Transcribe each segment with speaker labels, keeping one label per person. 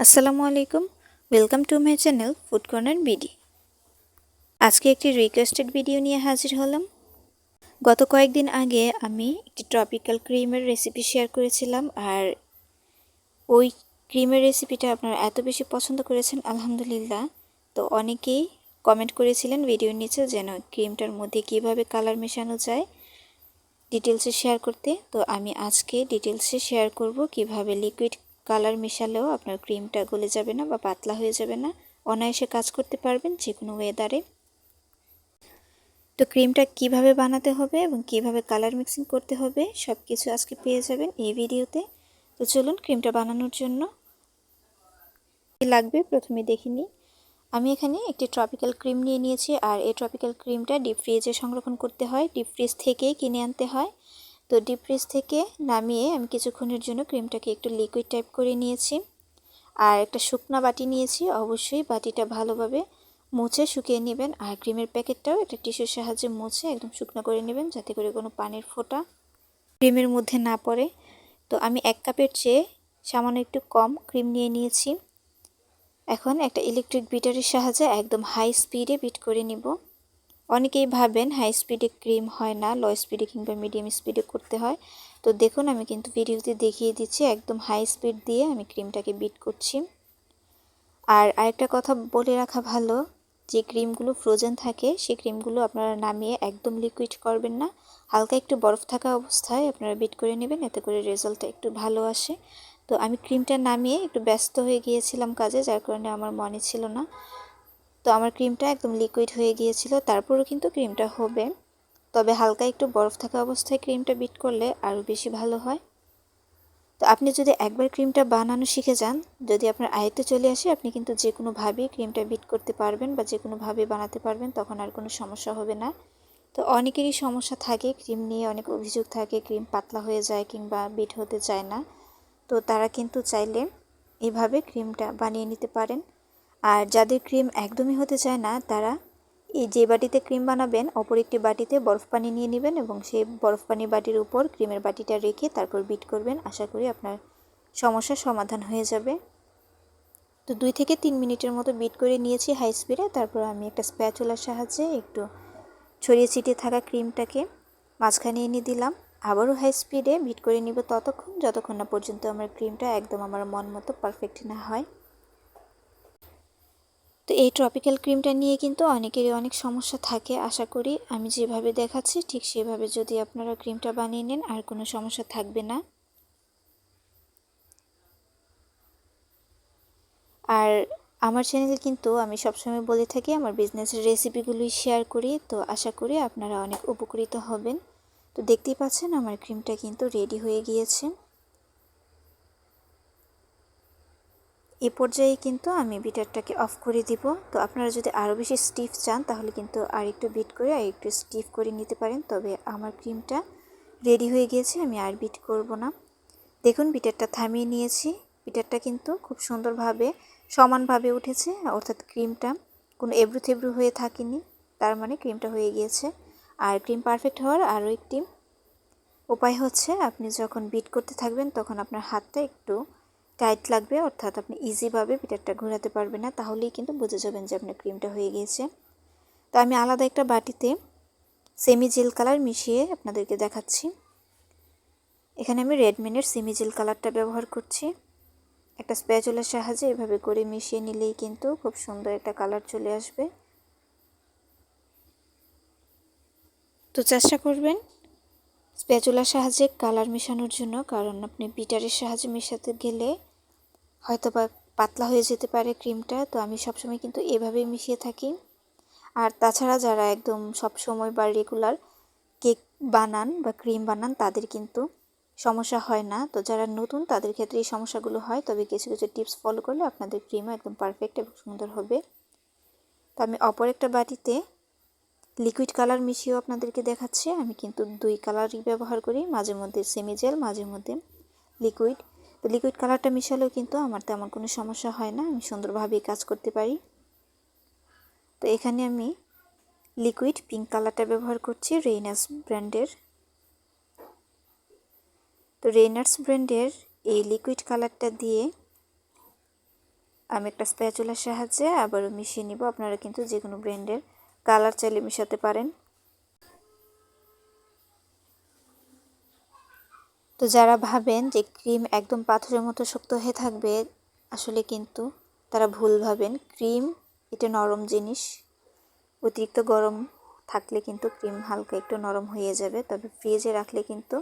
Speaker 1: আসসালামু আলাইকুম। Welcome to my channel food corner BD আজকে একটি রিকোয়েস্টেড ভিডিও নিয়ে হাজির হলাম। গত কয়েকদিন আগে আমি একটি ট্রপিক্যাল ক্রিমের রেসিপি শেয়ার করেছিলাম, আর ওই ক্রিমের রেসিপিটা আপনারা এত বেশি পছন্দ করেছেন, আলহামদুলিল্লাহ। তো অনেকেই কমেন্ট করেছিলেন ভিডিওর নিচে যেন ক্রিমটার মধ্যে কীভাবে কালার মেশানো যায় ডিটেলসে শেয়ার করতে। তো আমি আজকে ডিটেলসে শেয়ার করব কীভাবে লিকুইড কালার মেশালেও আপনার ক্রিমটা গলে যাবে না বা পাতলা হয়ে যাবে না। অনায়াসে কাজ করতে পারবেন যে কোনো ওয়েদারে তো ক্রিমটা কীভাবে বানাতে হবে এবং কীভাবে কালার মিক্সিং করতে হবে সব কিছু আজকে পেয়ে যাবেন এই ভিডিওতে। তো চলুন ক্রিমটা বানানোর জন্য। লাগবে প্রথমে দেখিনি আমি এখানে একটি ট্রপিক্যাল ক্রিম নিয়ে নিয়েছি আর এই ট্রপিক্যাল ক্রিমটা ডিপ ফ্রিজে সংরক্ষণ করতে হয়। ডিপ ফ্রিজ থেকেই কিনে আনতে হয়। তো ডিপ ফ্রিজ থেকে নামিয়ে আমি কিছুক্ষণের জন্য ক্রিমটাকে একটু লিকুইড টাইপ করে নিয়েছি। আর একটা শুকনা বাটি নিয়েছি, অবশ্যই বাটিটা ভালোভাবে মুছে শুকিয়ে নেবেন। আর ক্রিমের প্যাকেটটাও একটা টিস্যুর সাহায্যে মুছে একদম শুকনো করে নেবেন যাতে করে কোনো পানির ফোঁটা ক্রিমের মধ্যে না পড়ে। তো আমি এক কাপের চেয়ে সামান্য একটু কম ক্রিম নিয়ে নিয়েছি। এখন একটা ইলেকট্রিক বিটারের সাহায্যে একদম হাই স্পিডে বিট করে নিব। অনেকেই ভাবেন হাই স্পিডে ক্রিম হয় না লো স্পিডে কিংবা মিডিয়াম স্পিডে করতে হয়। তো দেখুন, আমি কিন্তু ভিডিওতে দেখিয়ে দিচ্ছি, একদম হাই স্পিড দিয়ে আমি ক্রিমটাকে বিট করছি। আর আরেকটা কথা বলে রাখা ভালো, যে ক্রিমগুলো ফ্রোজেন থাকে সেই ক্রিমগুলো আপনারা নামিয়ে একদম লিকুইড করবেন না। হালকা একটু বরফ থাকা অবস্থায় আপনারা বিট করে নেবেন, এতে করে রেজাল্টটা একটু ভালো আসে। তো আমি ক্রিমটা নামিয়ে একটু ব্যস্ত হয়ে গিয়েছিলাম কাজে, যার কারণে আমার মনে ছিল না। তো আমার ক্রিমটা একদম লিকুইড হয়ে গিয়েছিল, তারপরেও কিন্তু ক্রিমটা হবে। তবে হালকা একটু বরফ থাকা অবস্থায় ক্রিমটা বিট করলে আরও বেশি ভালো হয়। তো আপনি যদি একবার ক্রিমটা বানানো শিখে যান, যদি আপনার আয়ত্তে চলে আসে, আপনি কিন্তু যে কোনোভাবেই ক্রিমটা বিট করতে পারবেন বা যে কোনোভাবে বানাতে পারবেন, তখন আর কোনো সমস্যা হবে না। তো অনেকেরই সমস্যা থাকে, ক্রিম নিয়ে অনেক অভিযোগ থাকে, ক্রিম পাতলা হয়ে যায় কিংবা বিট হতে চায় না। তো তারা কিন্তু চাইলে এভাবে ক্রিমটা বানিয়ে নিতে পারেন। আর যাদের ক্রিম একদমই হতে চায় না, তারা এই যে বাটিতে ক্রিম বানাবেন, অপর একটি বাটিতে বরফ পানি নিয়ে নেবেন এবং সেই বরফ পানি বাটির উপর ক্রিমের বাটিটা রেখে তারপর বিট করবেন। আশা করি আপনার সমস্যার সমাধান হয়ে যাবে। তো দুই থেকে তিন মিনিটের মতো বিট করে নিয়েছি হাই স্পিডে। তারপর আমি একটা স্প্যাচুলার সাহায্যে একটু ছড়িয়ে ছিটিয়ে থাকা ক্রিমটাকে মাঝখানে এনে দিলাম। আবারও হাই স্পিডে বিট করে নিব ততক্ষণ, যতক্ষণ না পর্যন্ত আমার ক্রিমটা একদম আমার মন মতো পারফেক্ট না হয়। তো এই ট্রপিক্যাল ক্রিমটা নিয়ে কিন্তু অনেকেরই অনেক সমস্যা থাকে, আশা করি। আমি যেভাবে দেখাচ্ছি, ঠিক সেভাবে যদি আপনারা ক্রিমটা বানিয়ে নেন, আর কোনো সমস্যা থাকবে না। আর আমার চ্যানেলে কিন্তু আমি সবসময় বলে থাকি, আমার বিজনেসের রেসিপিগুলোই শেয়ার করি। তো আশা করি আপনারা অনেক উপকৃত হবেন। তো দেখতেই পাচ্ছেন, আমার ক্রিমটা কিন্তু রেডি হয়ে গিয়েছে। এ পর্যায়ে কিন্তু আমি বিটারটাকে অফ করে দিব। তো আপনারা যদি আরও বেশি স্টিফ চান, তাহলে কিন্তু আর একটু বিট করে আর একটু স্টিফ করে নিতে পারেন। তবে আমার ক্রিমটা রেডি হয়ে গিয়েছে, আমি আর বিট করব না। দেখুন, বিটারটা থামিয়ে নিয়েছি। বিটারটা কিন্তু খুব সুন্দরভাবে, সমানভাবে উঠেছে। অর্থাৎ ক্রিমটা কোনো এবড়ু থেবড়ু হয়ে থাকেনি, তার মানে ক্রিমটা হয়ে গিয়েছে। আর ক্রিম পারফেক্ট হওয়ার আরও একটি উপায় হচ্ছে, আপনি যখন বিট করতে থাকবেন, তখন আপনার হাতটা একটু টাইট লাগবে, অর্থাৎ আপনি ইজিভাবে পিঠারটা ঘোরাতে পারবেন না, তাহলেই কিন্তু বুঝে যাবেন যে আপনার ক্রিমটা হয়ে গিয়েছে। তো আমি আলাদা একটা বাটিতে সেমি জেল কালার মিশিয়ে আপনাদেরকে দেখাচ্ছি। এখানে আমি রেডমিনের সেমি জেল কালারটা ব্যবহার করছি। একটা স্প্যাচুলার সাহায্যে এভাবে করে মিশিয়ে নিলেই কিন্তু খুব সুন্দর একটা কালার চলে আসবে। তো চেষ্টা করবেন স্প্যাচুলার সাহায্যে কালার মেশানোর জন্য, কারণ আপনি বিটারের সাহায্যে মেশাতে গেলে হয়তো বা পাতলা হয়ে যেতে পারে ক্রিমটা, তো আমি সবসময় কিন্তু এভাবেই মিশিয়ে থাকি। আর তাছাড়া যারা একদম সব সময় বা রেগুলার কেক বানান বা ক্রিম বানান, তাদের কিন্তু সমস্যা হয় না। তো যারা নতুন, তাদের ক্ষেত্রে এই সমস্যাগুলো হয়। তবে কিছু কিছু টিপস ফলো করলে আপনাদের ক্রিমও একদম পারফেক্ট এবং সুন্দর হবে। তো আমি অপর একটা বাটিতে লিকুইড কালার মিশিয়েও আপনাদেরকে দেখাচ্ছি। আমি কিন্তু দুই কালারই ব্যবহার করি। মাঝে মধ্যে সেমি জেল মাঝে মধ্যে লিকুইড তো লিকুইড কালারটা মিশালেও কিন্তু আমার তেমন কোনো সমস্যা হয় না, আমি সুন্দরভাবেই কাজ করতে পারি। তো এখানে আমি লিকুইড পিঙ্ক কালারটা ব্যবহার করছি রেইনার্স ব্র্যান্ডের তো রেইনার্স ব্র্যান্ডের এই লিকুইড কালারটা দিয়ে আমি একটা স্প্যাচুলার সাহায্যে আবারও মিশিয়ে নিব। আপনারা কিন্তু যে কোনো ব্র্যান্ডের কালার চাইলে মেশাতে পারেন। তো যারা ভাবেন যে ক্রিম একদম পাথরের মতো শক্ত হয়ে থাকবে, আসলে কিন্তু তারা ভুল ভাবেন। ক্রিম, এটা নরম জিনিস। অতিরিক্ত গরম থাকলে কিন্তু ক্রিম হালকা একটু নরম হয়ে যাবে, তবে ফ্রিজে রাখলে কিন্তু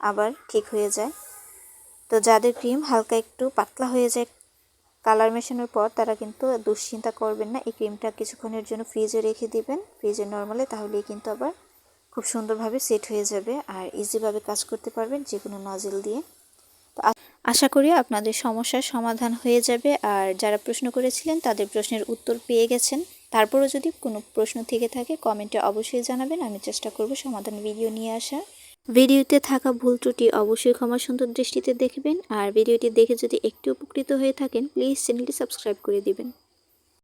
Speaker 1: আবার ঠিক হয়ে যায়। তো যাদের ক্রিম হালকা একটু পাতলা হয়ে যায়, কালার মেশানোর পর তারা কিন্তু দুশ্চিন্তা করবেন না। এই ক্রিমটা কিছুক্ষণের জন্য ফ্রিজে রেখে দিবেন। ফ্রিজে নর্মালে তাহলেই কিন্তু আবার খুব সুন্দরভাবে সেট হয়ে যাবে আর ইজিভাবে কাজ করতে পারবেন যে কোনো নজেল দিয়ে। তো আশা করি আপনাদের সমস্যার সমাধান হয়ে যাবে আর যারা প্রশ্ন করেছিলেন তাদের প্রশ্নের উত্তর পেয়ে গেছেন। তারপরও যদি কোনো প্রশ্ন থেকে থাকে কমেন্টে অবশ্যই জানাবেন, আমি চেষ্টা করব সমাধান ভিডিও নিয়ে আসার। ভিডিওতে থাকা ভুল ত্রুটি অবশ্যই ক্ষমা সুন্দর দৃষ্টিতে দেখবেন আর ভিডিওটি দেখে যদি একটু উপকৃত হয়ে থাকেন প্লিজ চ্যানেলটি সাবস্ক্রাইব করে দিবেন।